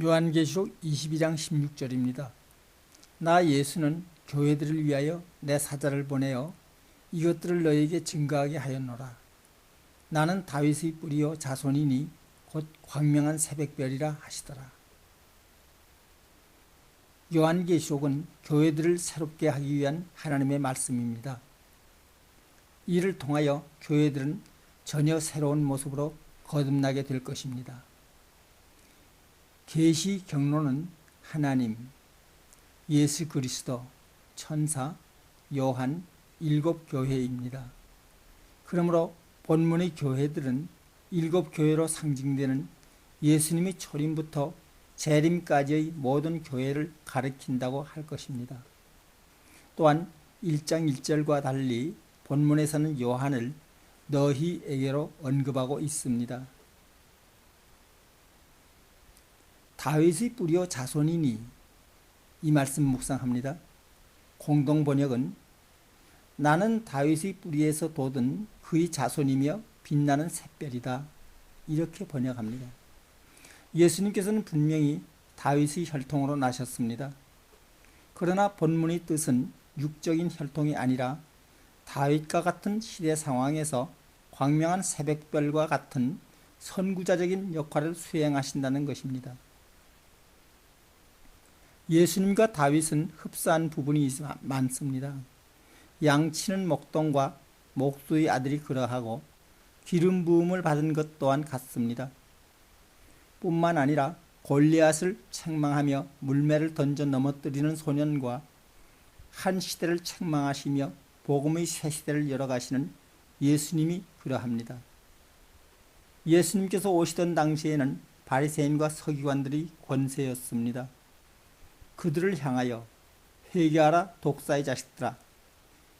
요한계시록 22장 16절입니다. 나 예수는 교회들을 위하여 내 사자를 보내어 이것들을 너에게 증거하게 하였노라. 나는 다윗의 뿌리요 자손이니 곧 광명한 새벽별이라 하시더라. 요한계시록은 교회들을 새롭게 하기 위한 하나님의 말씀입니다. 이를 통하여 교회들은 전혀 새로운 모습으로 거듭나게 될 것입니다. 계시 경로는 하나님, 예수 그리스도, 천사, 요한, 일곱 교회입니다. 그러므로 본문의 교회들은 일곱 교회로 상징되는 예수님의 초림부터 재림까지의 모든 교회를 가리킨다고 할 것입니다. 또한 1장 1절과 달리 본문에서는 요한을 너희에게로 언급하고 있습니다. 다윗의 뿌리요 자손이니 이 말씀 묵상합니다. 공동 번역은 나는 다윗의 뿌리에서 돋은 그의 자손이며 빛나는 샛별이다. 이렇게 번역합니다. 예수님께서는 분명히 다윗의 혈통으로 나셨습니다. 그러나 본문의 뜻은 육적인 혈통이 아니라 다윗과 같은 시대 상황에서 광명한 새벽별과 같은 선구자적인 역할을 수행하신다는 것입니다. 예수님과 다윗은 흡사한 부분이 많습니다. 양치는 목동과 목수의 아들이 그러하고 기름 부음을 받은 것 또한 같습니다. 뿐만 아니라 골리앗을 책망하며 물매를 던져 넘어뜨리는 소년과 한 시대를 책망하시며 복음의 새 시대를 열어가시는 예수님이 그러합니다. 예수님께서 오시던 당시에는 바리새인과 서기관들이 권세였습니다. 그들을 향하여 회개하라 독사의 자식들아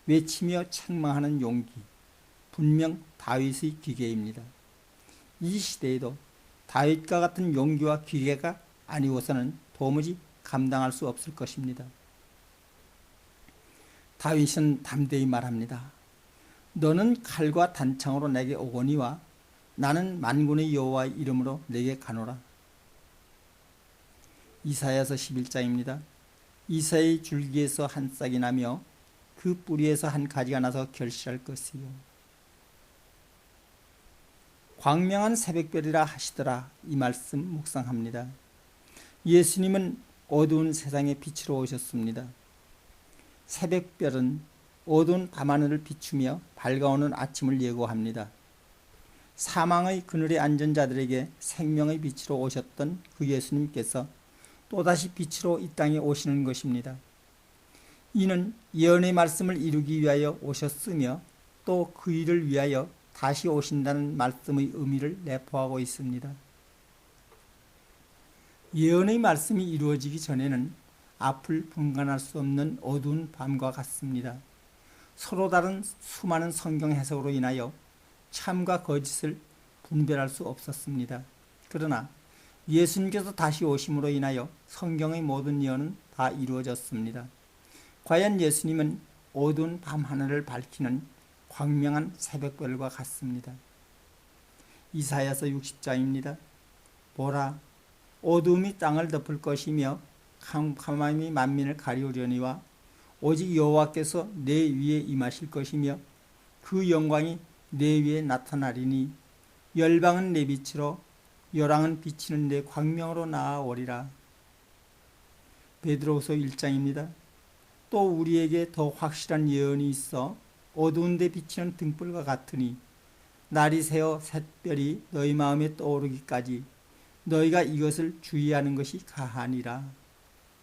외치며 책망하는 용기 분명 다윗의 기계입니다. 이 시대에도 다윗과 같은 용기와 기계가 아니고서는 도무지 감당할 수 없을 것입니다. 다윗은 담대히 말합니다. 너는 칼과 단창으로 내게 오거니와 나는 만군의 여호와의 이름으로 내게 가노라. 이사야서 11장입니다. 이사의 줄기에서 한 싹이 나며 그 뿌리에서 한 가지가 나서 결실할 것이요. 광명한 새벽별이라 하시더라 이 말씀 묵상합니다. 예수님은 어두운 세상의 빛으로 오셨습니다. 새벽별은 어두운 밤하늘을 비추며 밝아오는 아침을 예고합니다. 사망의 그늘에 앉은 자들에게 생명의 빛으로 오셨던 그 예수님께서 또다시 빛으로 이 땅에 오시는 것입니다. 이는 예언의 말씀을 이루기 위하여 오셨으며 또 그 일을 위하여 다시 오신다는 말씀의 의미를 내포하고 있습니다. 예언의 말씀이 이루어지기 전에는 앞을 분간할 수 없는 어두운 밤과 같습니다. 서로 다른 수많은 성경 해석으로 인하여 참과 거짓을 분별할 수 없었습니다. 그러나 예수님께서 다시 오심으로 인하여 성경의 모든 예언은 다 이루어졌습니다. 과연 예수님은 어두운 밤 하늘을 밝히는 광명한 새벽별과 같습니다. 이사야서 60장입니다. 보라 어둠이 땅을 덮을 것이며 캄캄함이 만민을 가리우려니와 오직 여호와께서 내 위에 임하실 것이며 그 영광이 내 위에 나타나리니 열방은 내 빛으로 열왕은 비치는 내 광명으로 나아오리라. 베드로후서 1장입니다. 또 우리에게 더 확실한 예언이 있어 어두운 데 비치는 등불과 같으니 날이 새어 샛별이 너희 마음에 떠오르기까지 너희가 이것을 주의하는 것이 가하니라.